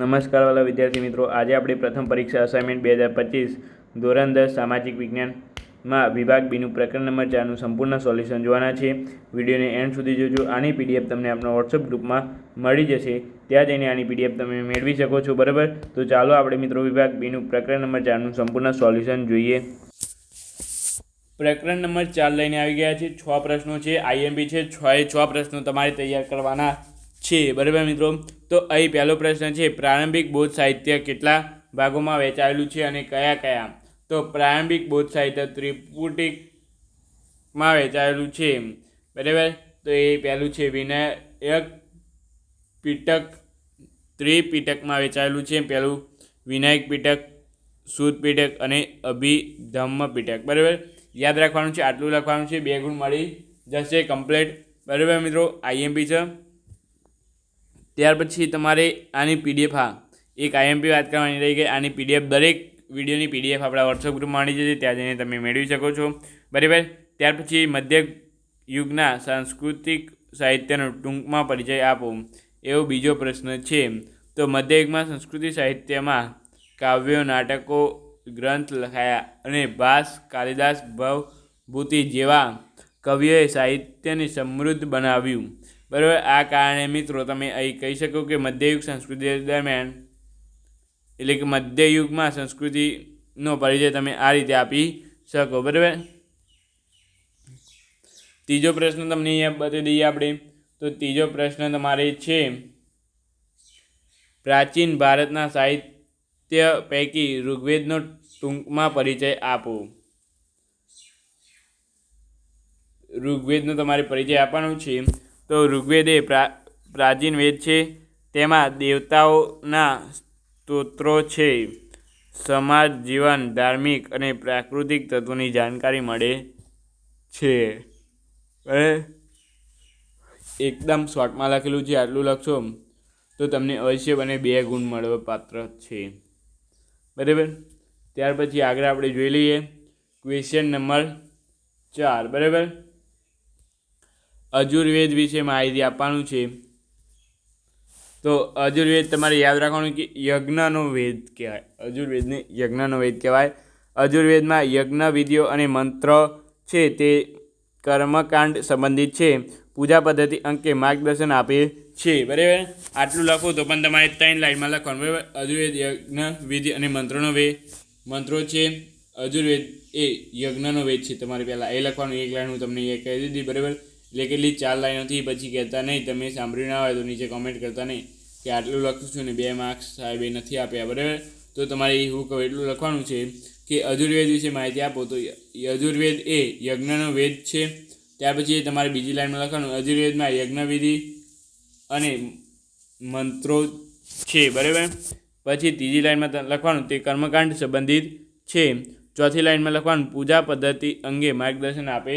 નમસ્કાર વાલા વિદ્યાર્થી મિત્રો, આજે આપણી પ્રથમ પરીક્ષા અસાઇનમેન્ટ બે હજાર પચીસ, ધોરણ દસ, સામાજિક વિજ્ઞાનમાં વિભાગ બીનું પ્રકરણ નંબર ચારનું સંપૂર્ણ સોલ્યુશન જોવાના છે. વિડીયોને એન્ડ સુધી જોજો. આની પીડીએફ તમને આપણા વોટ્સઅપ ગ્રુપમાં મળી જશે. ત્યાં જઈને આની પીડીએફ તમે મેળવી શકો છો, બરાબર? તો ચાલો આપણે મિત્રો વિભાગ બીનું પ્રકરણ નંબર ચારનું સંપૂર્ણ સોલ્યુશન જોઈએ. પ્રકરણ નંબર ચાર લઈને આવી ગયા છે. છ પ્રશ્નો છે. આઈએમબી છે. છ એ છ પ્રશ્નો તમારે તૈયાર કરવાના છે. બરાબર મિત્રો? તો અહીં પહેલો પ્રશ્ન છે, પ્રારંભિક બૌદ્ધ સાહિત્ય કેટલા ભાગોમાં વહેંચાયેલું છે અને કયા કયા? તો પ્રારંભિક બૌદ્ધ સાહિત્ય ત્રિપુટિકમાં વહેંચાયેલું છે. બરાબર? તો એ પહેલું છે, વિનાયક પીટક ત્રિપીટકમાં વહેંચાયેલું છે. પહેલું વિનાયક પીટક, સુદ પીટક અને અભિધમ્મ પીટક. બરાબર? યાદ રાખવાનું છે, આટલું લખવાનું છે, બે ગુણ મળી જશે, કમ્પ્લેટ. બરાબર મિત્રો? આઈએમપી છે. ત્યાર પછી તમારે આની પીડીએફ હા એક આઈએમપી વાત કરવાની રહી ગઈ. આની પીડીએફ દરેક વિડીયોની પીડીએફ આપણા વોટ્સઅપ ગ્રુપમાં મળી જશે. ત્યાં જઈને તમે મેળવી શકો છો. બરાબર? ત્યાર પછી મધ્ય યુગના સાંસ્કૃતિક સાહિત્યનો ટૂંકમાં પરિચય આપો. એવો બીજો પ્રશ્ન છે. તો મધ્યયુગમાં સંસ્કૃતિ સાહિત્યમાં કાવ્યો, નાટકો, ગ્રંથ લખાયા અને ભાસ કાલિદાસ, ભવભૂતિ જેવા કવિઓએ સાહિત્યને સમૃદ્ધ બનાવ્યું. બરાબર? આ કારણે મિત્રો તમે અહીં કહી શકો કે મધ્યયુગ સંસ્કૃતિ દરમિયાન, એટલે કે મધ્યયુગમાં સંસ્કૃતિનો પરિચય તમે આ રીતે આપી શકો, બરાબર? ત્રીજો પ્રશ્ન તમને અહીંયા બતાવી દઈએ આપણે. તો ત્રીજો પ્રશ્ન તમારે છે, પ્રાચીન ભારતના સાહિત્ય પૈકી ઋગ્વેદનો ટૂંકમાં પરિચય આપો. ઋગ્વેદનો તમારે પરિચય આપવાનો છે. તો ઋગ્વેદ એ પ્રા, પ્રાચીન વેદ છે. તેમાં દેવતાઓના સ્તોત્રો છે. સમાજ, જીવન, ધાર્મિક અને પ્રાકૃતિક તત્વોની જાણકારી મળે છે. એકદમ શોર્ટમાં લખેલું છે, આટલું લખશો તો તમને અવશ્ય બને બે ગુણ મળવા પાત્ર છે. બરાબર? ત્યાર પછી આગળ આપણે જોઈ લઈએ. ક્વેશ્ચન નંબર ચાર. બરાબર? અજુર્વેદ વિશે માહિતી આપવાનું છે. તો અજુર્વેદ તમારે યાદ રાખવાનું કે યજ્ઞનો વેદ કહેવાય. અજુર્વેદને યજ્ઞનો વેદ કહેવાય. અજુર્વેદમાં યજ્ઞ, વિધિઓ અને મંત્ર છે તે કર્મકાંડ સંબંધિત છે. પૂજા પદ્ધતિ અંકે માર્ગદર્શન આપે છે. બરાબર? આટલું લખો તો પણ તમારે ત્રણ લાઈનમાં લખવાનું. બરાબર? અજુર્વેદ, યજ્ઞ, વિધિ અને મંત્રોનો વેદ મંત્રો છે. અજુર્વેદ એ યજ્ઞનો વેદ છે તમારે પહેલાં. એ લખવાનું, એક લાઈન હું તમને એ કહી દીધી. બરાબર? એટલે કેટલી ચાર લાઈનોથી પછી કહેતા નહીં, તમે સાંભળ્યું ના હોય તો નીચે કોમેન્ટ કરતા નહીં કે આટલું લખું છું ને બે માર્ક્સ સાહેબે નથી આપ્યા, બરાબર? તો તમારે હું કહું એટલું લખવાનું છે કે અજુર્વેદ વિશે માહિતી આપો, તો યજુર્વેદ એ યજ્ઞનો વેદ છે. ત્યાર પછી તમારે બીજી લાઈનમાં લખવાનું અજુર્વેદમાં યજ્ઞવિધિ અને મંત્રો છે, બરાબર? પછી ત્રીજી લાઈનમાં લખવાનું, તે કર્મકાંડ સંબંધિત છે. ચોથી લાઈનમાં લખવાનું, પૂજા પદ્ધતિ અંગે માર્ગદર્શન આપે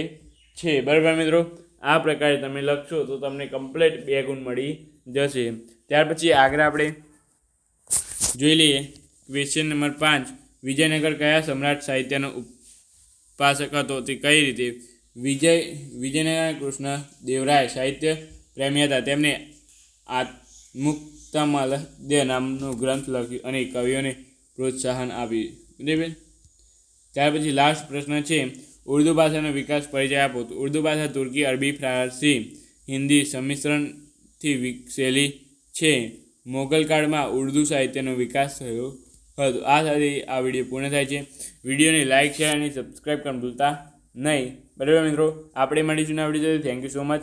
છે, બરાબર મિત્રો? આ પ્રકારે તમે લખશો તો તમને કમ્પ્લીટ બે ગુણ મળી જશે. ત્યાર પછી આગળ આપણે જોઈ લઈએ. ક્વેશ્ચન નંબર પાંચ. વિજયનગર કયા સમ્રાટ સાહિત્યનો ઉપાસક હતો? તે કઈ રીતે? વિજય વિજયનગર કૃષ્ણ દેવરાય સાહિત્ય પ્રેમી હતા. તેમને દે નામનો ગ્રંથ લખ્યો અને કવિઓને પ્રોત્સાહન આપ્યું. બરાબર? ત્યાર પછી લાસ્ટ પ્રશ્ન છે. ઉર્દુ ભાષાનો વિકાસ પરિચય આપો ઉર્દુ ભાષા તુર્કી, અરબી, ફારસી, હિન્દી સંમિશ્રણથી વિકસેલી છે. મોગલ કાળમાં ઉર્દુ સાહિત્યનો વિકાસ થયો હતો. આ સાથે આ વીડિયો પૂર્ણ થાય છે. વિડીયોને લાઇક શેર અને સબસ્ક્રાઈબ કરવાનું ભૂલતા નહીં. બરાબર મિત્રો, આપણે મળીશું આ video thank you so much